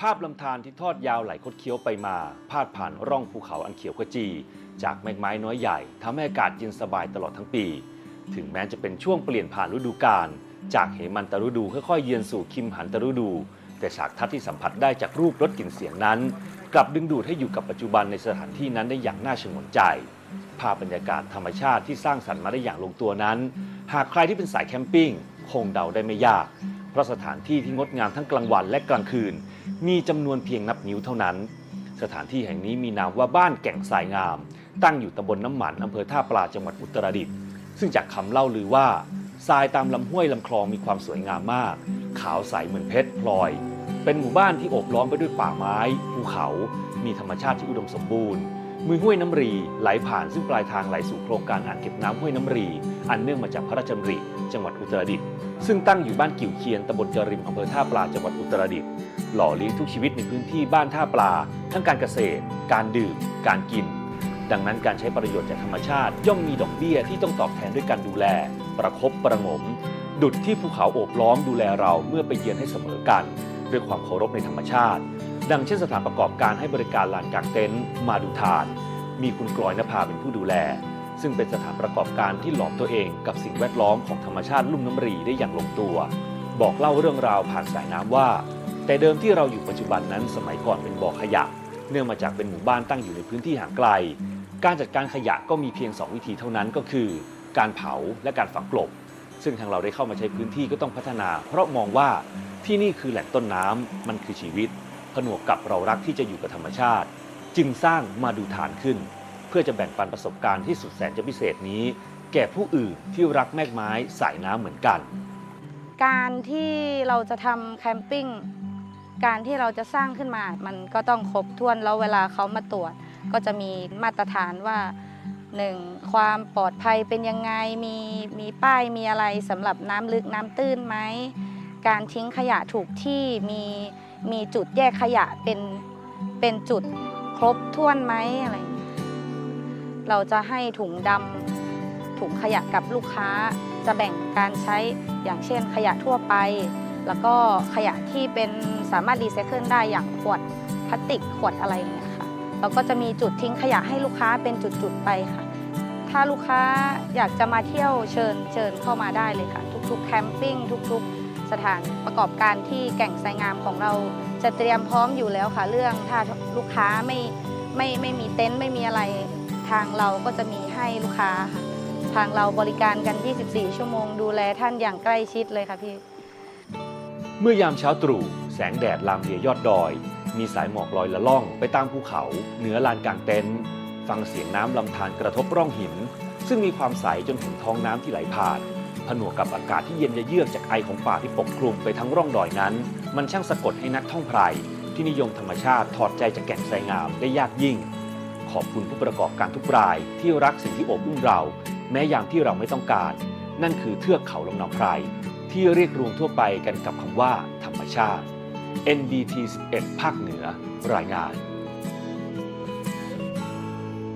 ภาพลำธารที่ทอดยาวไหลคดเคี้ยวไปมา พาดผ่านร่องภูเขาอันเขียวขจี จากแมกไม้น้อยใหญ่ทำให้อากาศเย็นสบายตลอดทั้งปี ถึงแม้จะเป็นช่วงเปลี่ยนผ่านฤดูกาลจากเหมันตฤดูค่อยๆเยือนสู่คิมหันตฤดู แต่ฉากทัศน์ที่สัมผัสได้จากรูปรสกลิ่นเสียงนั้น กลับดึงดูดให้อยู่กับปัจจุบันในสถานที่นั้นได้อย่างน่าชงนใจ ภาพบรรยากาศธรรมชาติที่สร้างสรรค์มาได้อย่างลงตัวนั้น หากใครที่เป็นสายแคมปิ้งคงเดาได้ไม่ยาก เพราะสถานที่ที่งดงามทั้งกลางวันและกลางคืน มีจำนวนเพียงนับนิ้วเท่านั้น สถานที่แห่งนี้มีนามว่าบ้านแก่งสายงาม ตั้งอยู่ตำบลน้ำหมันอำเภอท่าปลาจังหวัดอุตรดิตถ์ซึ่งจากคำเล่าลือว่าทรายตามลำห้วยลำคลองมีความสวยงามมาก ขาวใสเหมือนเพชรพลอย เป็นหมู่บ้านที่โอบล้อมไปด้วยป่าไม้ภูเขา มีธรรมชาติที่อุดมสมบูรณ์มือห้วยน้ำรีไหลผ่านซึ่งปลายทางไหลสู่โครงการอ่างเก็บน้ำห้วยน้ำรี อันเนื่องมาจากพระราชดำริ จังหวัดอุตรดิตถ์ซึ่งตั้งอยู่บ้านกิ่วเคียนตำบลจริมอำเภอท่าปลาจังหวัดอุตรดิตถ์ หล่อเลี้ยงทุกชีวิตในพื้นที่บ้านท่าปลา ทั้งการเกษตร การดื่ม การกิน ดังนั้นการใช้ประโยชน์จากธรรมชาติ ย่อมมีดอกเบี้ยที่ต้องตอบแทนด้วยการดูแล ประคบประงม ดุดที่ภูเขาโอบล้อมดูแลเราเมื่อไปเยือนให้เสมอกัน ด้วยความเคารพในธรรมชาติ ดังเช่นสถานประกอบการให้บริการลานกางเต็นท์มาดูทาน มีคุณกลอยนภาเป็นผู้ดูแล ซึ่งเป็นสถานประกอบการที่หลอมตัวเองกับสิ่งแวดล้อมของธรรมชาติลุ่มน้ำรีได้อย่างลงตัว บอกเล่าเรื่องราวผ่านสายน้ำว่า แต่เดิมที่เราอยู่ปัจจุบันนั้นสมัยก่อนเป็นบ่อขยะ เนื่องมาจากเป็นหมู่บ้านตั้งอยู่ในพื้นที่ห่างไกล การจัดการขยะก็มีเพียง 2 วิธีเท่านั้นก็คือ การเผาและการฝังกลบ ซึ่งทางเราได้เข้ามาใช้พื้นที่ก็ต้องพัฒนา เพราะมองว่าที่นี่คือแหล่งต้นน้ำมันคือชีวิต ผนวกกับเรารักที่จะอยู่กับธรรมชาติ จึงสร้างมาดูฐานขึ้น เพื่อจะแบ่งปันประสบการณ์ที่สุดแสนจะพิเศษนี้ แก่ผู้อื่นที่รักแมกไม้สายน้ำเหมือนกัน การที่เราจะทำแคมปิ้ง การที่เราจะสร้างขึ้นมา มันก็ต้องครบถ้วนแล้วเวลาเขามาตรวจ ก็จะมีมาตรฐานว่าหนึ่งความปลอดภัยเป็นยังไง มีมีป้ายมีอะไรสำหรับน้ำลึกน้ำตื้นไหม การทิ้งขยะถูกที่มีมีจุดแยกขยะเป็นเป็นจุดครบถ้วนไหมอะไรเราจะให้ถุงดำถุงขยะกับลูกค้าจะแบ่งการใช้อย่างเช่นขยะทั่วไป แล้วก็ขยะที่เป็นสามารถรีไซเคิลได้อย่างขวดพลาสติกขวดอะไรอย่างเงี้ยค่ะเราก็จะมีจุดทิ้งขยะให้ลูกค้าเป็นจุดๆไปค่ะ ถ้าลูกค้าอยากจะมาเที่ยวเชิญเชิญเข้ามาได้เลยค่ะ ทุกๆแคมปิ้งทุกๆ สถานประกอบการที่แก่งไซงามของเราจะเตรียมพร้อมอยู่แล้วค่ะ เรื่องถ้าลูกค้าไม่ไม่ไม่มีเต็นท์ไม่มีอะไรทางเราก็จะมีให้ลูกค้าค่ะทางเราบริการกัน 24 ชั่วโมง ดูแลท่านอย่างใกล้ชิดเลยค่ะพี่ เมื่อยามเช้าตรู่แสงแดดลามเลียยอดดอย มีสายหมอกลอยละล่องไปตามภูเขา เหนือลานกลางเต็นท์ฟังเสียงน้ำลำธารกระทบร่องหิน ซึ่งมีความใสจนเห็นท้องน้ำที่ไหลผ่านผนวกกับอากาศที่เย็นเยือกจากไอของป่าที่ปกคลุมไปทั้งร่องดอยนั้น มันช่างสะกดให้นักท่องไพรที่นิยมธรรมชาติถอดใจจากแก่นไสงามได้ยากยิ่ง ขอบคุณผู้ประกอบการทุกรายที่รักสิ่งที่โอบอุ้มเรา แม้ยามที่เราไม่ต้องการ นั่นคือเทือกเขาลำนาวไพร ที่เรียกรวมทั่วไปกันกับคำว่า ธรรมชาติ NDT 11 ภาคเหนือ รายงาน